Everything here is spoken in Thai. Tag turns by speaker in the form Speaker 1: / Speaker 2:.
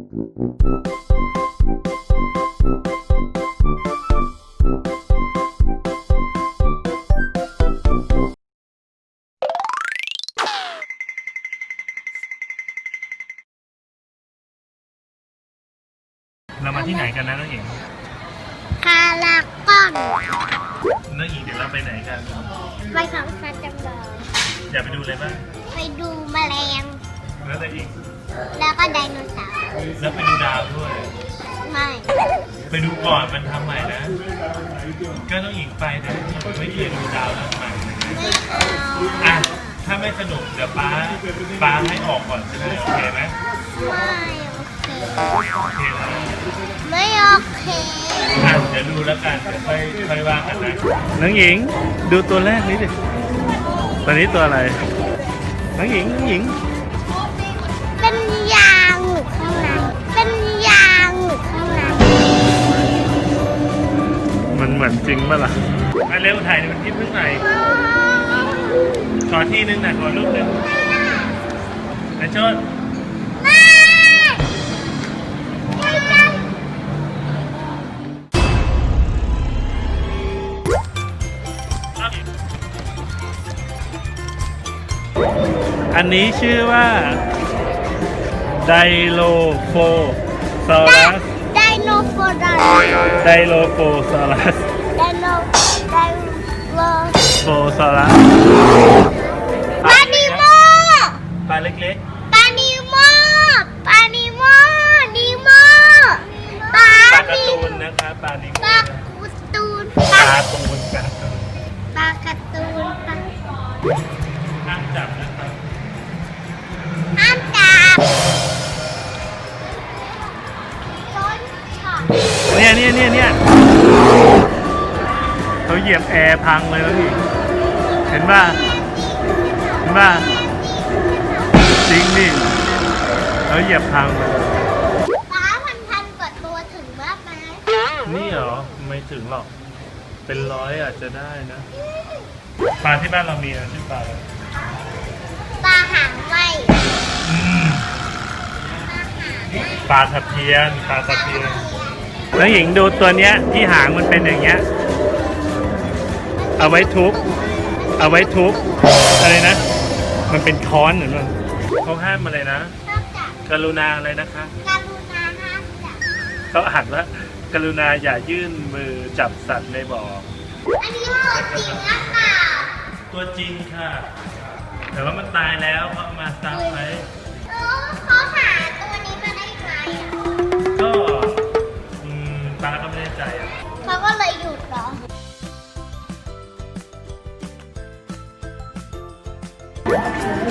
Speaker 1: เรามาที่ไหนกันนะน้องหญิง
Speaker 2: คาลากอน
Speaker 1: น้องหญิงเดี๋ยวเราไปไหนกัน
Speaker 2: ไปของสัตว์จำลอง
Speaker 1: อยากไปดูอะไรบ้าง
Speaker 2: ไปดูแมลง
Speaker 1: แล้วอะไรอีก
Speaker 2: แล้วก็ไดโนเสาร์
Speaker 1: แล้วไปดูดาวด้วย
Speaker 2: ไม่
Speaker 1: ไปดูก่อนมันทำใหม่นะ ก็ต้องหญิงไปนะไม่เคยดูดาวแล้วใหม่
Speaker 2: ไม่เอา
Speaker 1: อะ ถ้าไม่สนุกเดี๋ยวป้าป้าให้ออกก่อนใช่ไหมโอเคไหม
Speaker 2: ไม่โอเค
Speaker 1: โอเคแล้ว
Speaker 2: ไม่โอเค
Speaker 1: อะเดี๋ยวดูแล้วกันเดี๋ยวค่อยค่อยว่ากันนะน้องหญิงดูตัวแรกนี้ดิตัวนี้ตัวอะไร น้องหญิงน้องหญิง
Speaker 2: เห
Speaker 1: มือนจริงปะล่ะมาเร็วถ่ายในมันที่พึ่งหน่อยขอที่นึงหน่อยขอรูปนึงนายโชด
Speaker 2: ไม่ไม่ได้
Speaker 1: อันนี้ชื่อว่า ไดโลโฟซอรัส
Speaker 2: ไดโนโฟดา
Speaker 1: ไดโลโฟซอรัส
Speaker 2: ไดโนไดโน
Speaker 1: โฟซอรัส
Speaker 2: ปานิโม
Speaker 1: ปลาเล็ก
Speaker 2: ปานิโมปานิโมนิโมปา
Speaker 1: ๆปลาการ์
Speaker 2: นิ
Speaker 1: ตูนนะครับปลานิโม
Speaker 2: ปลาการ์ตูน
Speaker 1: ป
Speaker 2: ปลา
Speaker 1: ลาตูนการ์ตูน
Speaker 2: ปลาการ์ตูนปลา
Speaker 1: ห้ามจับนะครับ
Speaker 2: ห้ามจับต้นช็อต
Speaker 1: เนี่ยเนี่ยเนี่ยเนี่ย เขาเหยียบแอร์พังเลยแล้วพี่เห็นป่ะเห็นป่ะจริงดิเขาเหยียบพังไปเลย
Speaker 2: ปลาพันพันกว่าตัวถึงมากไหม
Speaker 1: นี่เหรอไม่ถึงหรอก เป็นร้อยอาจจะได้นะปลาที่บ้านเรามีอะชื่อปลาอะไร
Speaker 2: ปลาหางไหม
Speaker 1: อืมปลาตะเพียนปลาตะเพียนแล้วหญิงดูตัวเนี้ยที่หางมันเป็นอย่างเงี้ย เอาไว้ทุบเอาไว้ทุบอะไรนะ มันเป็นค้อนเหมือนมันเขาห้ามอะไรนะ
Speaker 2: นอกจาก
Speaker 1: กรุณาอะไรนะคะ
Speaker 2: การุณาห้ามจับ
Speaker 1: เขาอ่านว่ากรุณาอย่ายื่นมือจับสัตว์ในบ่อ
Speaker 2: อันนี้ตัวจริงหรือเปล่า
Speaker 1: ตัวจริงค่ะ แต่ว่ามันตายแล้วเพราะเอามาซับไว้
Speaker 2: Thank